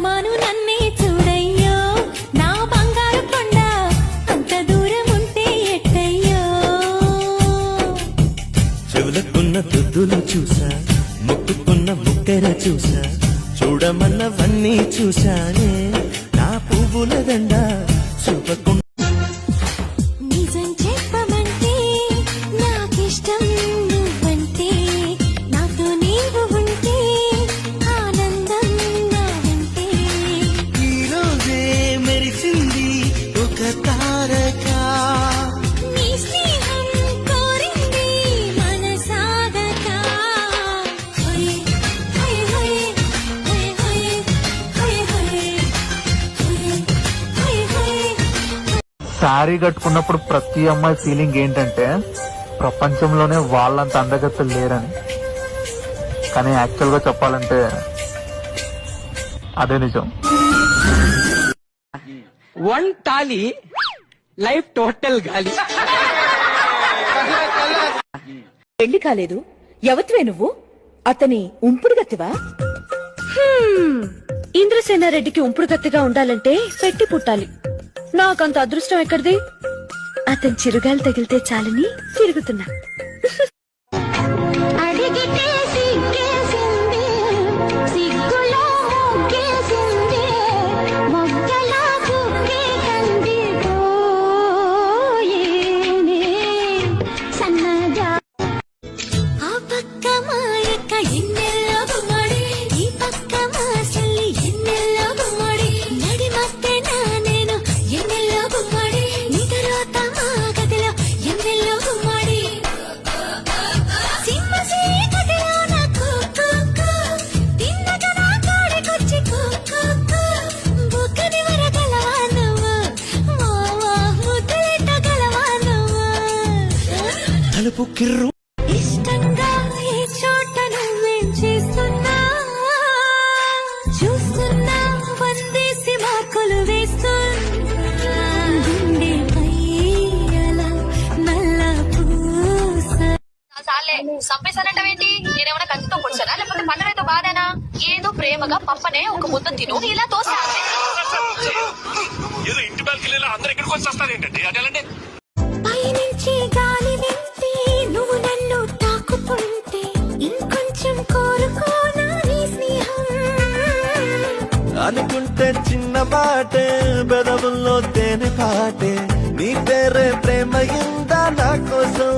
అస్తమాను నన్నే చూడయ్యో. నా బంగారు కొండ అంత దూరం ఉంటే ఎట్టయ్యో. చెవులకున్న దుద్దులు చూసా ముక్కుకున్న బుక్కెర చూసా చూడమన్నవన్నీ చూశానే. శారీ కట్టుకున్నప్పుడు ప్రతి అమ్మాయి ఫీలింగ్ ఏంటంటే ప్రపంచంలోనే వాళ్ళంత అందగత్తలు లేరని. కానీ యాక్చువల్గా చెప్పాలంటే అదే నిజం. వన్ తాలి లైఫ్ టోటల్ గాలి. పెళ్ళి కాలేదు. ఎవతివే నువ్వు? అతని ఉంపుడు గతివా ఇంద్రసేనారెడ్డికి ఉంపుడు గతిగా ఉండాలంటే పెట్టి పుట్టాలి. నాకంత అదృష్టం ఎక్కడిది? అతని చిరుగాలు తగిలితే చాలని తిరుగుతున్నా. తలుపు కిర్రు. ఇష్టంగా ఈ చోట నువ్వేం చేస్తున్నా? చూస్తున్నా వందేసి మార్కులు వేస్తున్నా. గుండెపై అలా నల్ల పూస. సాలే చంపేశానంటావేంటి? నేనేమన్నా కత్తితో పొడిచానా? లేకపోతే పండగతో బాధేనా? ఏదో ప్రేమగా పప్పనే ఒక ముద్ద తిను ఇలా తోసా ఏదో ఇంటి బాల్కనీలో అందరు ఎక్కడికి వచ్చి పైనుంచి గాలి అనుకుంటే చిన్న మాటే బెదవుల్లో తేనె పాటే. నీ పేరే ప్రేమ ఇందా నా కోసం?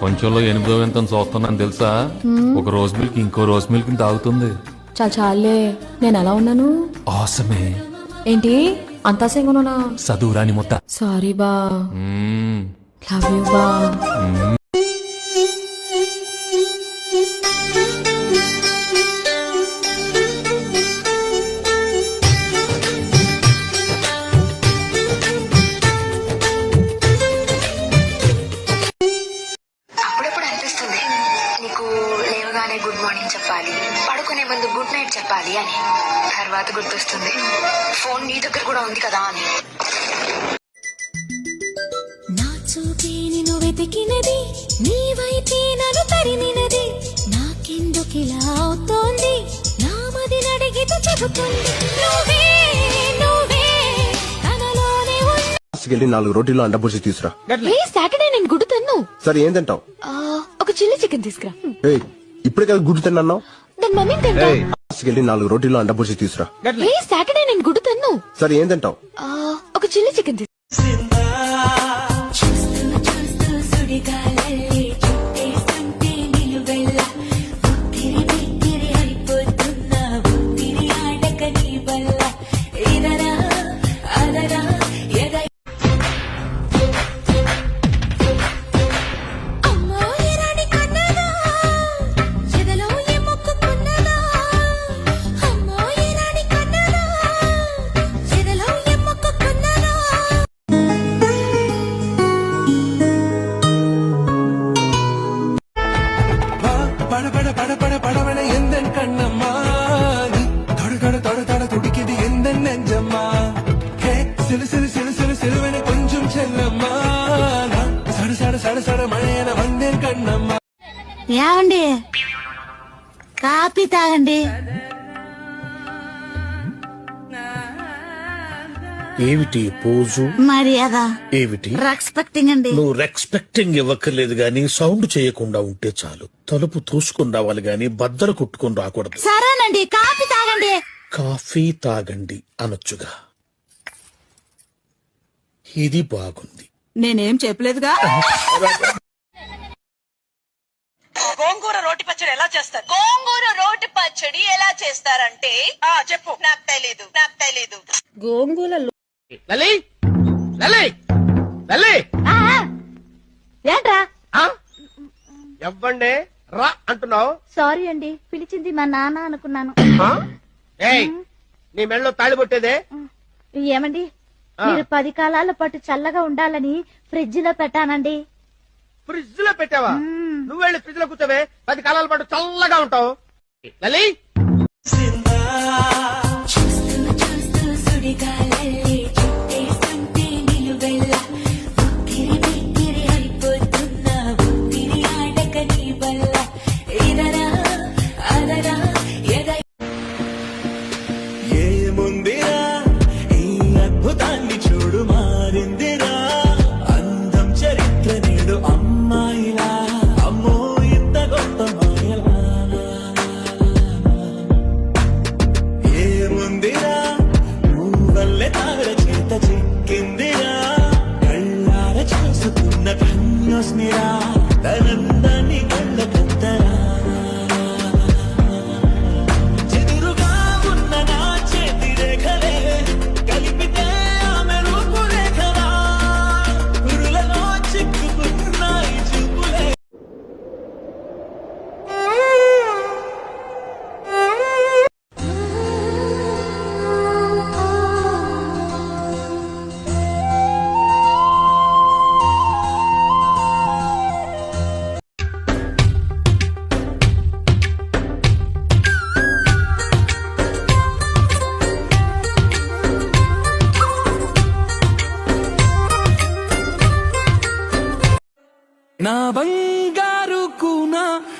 ప్రపంచంలో ఎనిమిదో వింతను చూస్తున్నాను తెలుసా? ఒక రోజు మిల్క్ ఇంకో రోజు మిల్క్ తాగుతుంది. చాలా చాలే నేను ఎలా ఉన్నాను? ఆసమే. ఏంటి? అంతా సెంగునా చదువురాని మొత్త సారీ బా. లవ్ యూ బా. అని తర్వాత గుర్తొస్తుంది. ఫోన్ నీ దగ్గర కూడా ఉంది కదా అని. నా చూపే నిన్ను వెతికినది నీ వైపే నన్ను తరిమినది. నాకెందుకిలా అవుతోంది? నా మది నడిగితే చెబుతుంది నువ్వే నువ్వే తనలోనే ఉన్న వెళ్ళి నాలుగు రోటీలు అండబుర్చి తీసురా. ఏ సాటర్డే నేను గుడ్డు తన్ను. సరే ఏం తింటావు? ఒక చిల్లీ చికెన్ తీసుకురా. ఏయ్ ఇప్పుడే కదా గుడ్డు తిన్నావు? దాని మమ్మీ తింటా. వెళ్ళి నాలుగు రోటీలు అండబుర్చి తీసురా. సాటర్డే నేను గుడ్డు తన్ను. సరే ఏం తింటావు? ఆ, ఒక చిల్లీ చికెన్ பட பட படவன எந்த கண்ணம்மா? தொட தொட தொட தொட துடிக்குது எந்த நெஞ்சம்மா? ஹே சிலு சிலு சிலு சிலு சிலுவன கொஞ்சம் செல்லம்மா. சட சட சட காப்பி தாகண்டி ఏమిటి పోజు? మర్యాద. ఏమిటి? రెస్పెక్టింగ్ అండి. నువ్వు రెస్పెక్టింగ్ ఇవ్వక్కర్లేదు గాని సౌండ్ చేయకుండా ఉంటే చాలు. తలుపు తోసుకుని రావాలి గాని బద్దలు కొట్టుకుని రాకూడదు. సరేనండి కాపీ తాగండి. కాఫీ తాగండి అనొచ్చుగా. ఇది బాగుంది. నేనేం చెప్పలేదుగా? గోంగూర రోటి పచ్చడి ఎలా చేస్తారు? గోంగూర రోటి పచ్చడి ఎలా చేస్తారంటే ఆ చెప్పు. నాకు తెలీదు. నాకు తెలీదు. లలి! లలి! లలి! ఏంట్రా? ఎవ్వండి? రా అంటున్నావు? సారీ అండి పిలిచింది మా నాన్న అనుకున్నాను. ఏయ్ నీ మెళ్ళలో తాళి కొట్టేదే? ఏమండి? మీరు పది కాలాల పాటు చల్లగా ఉండాలని ఫ్రిడ్జ్లో పెట్టానండి. ఫ్రిడ్జ్లో పెట్టావా నువ్వు వెళ్ళి ఫ్రిడ్జ్లో కూర్చోవే పది కాలాల పాటు చల్లగా ఉంటావు. లలి!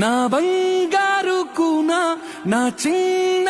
నా బంగారు కూనా నా చిన్న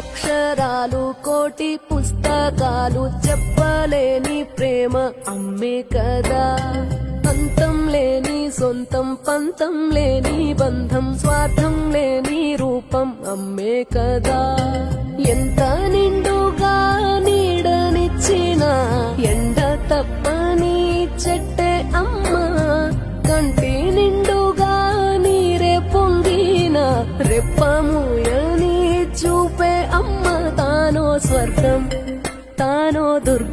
అక్షరాలు కోటి పుస్తకాలు చెప్పలేని ప్రేమ అమ్మే కదా. అంతం లేని సొంతం పంతం లేని బంధం స్వార్థం లేని రూపం అమ్మే కదా. ఎంత నిండుగా నీడనిచ్చినా చూపే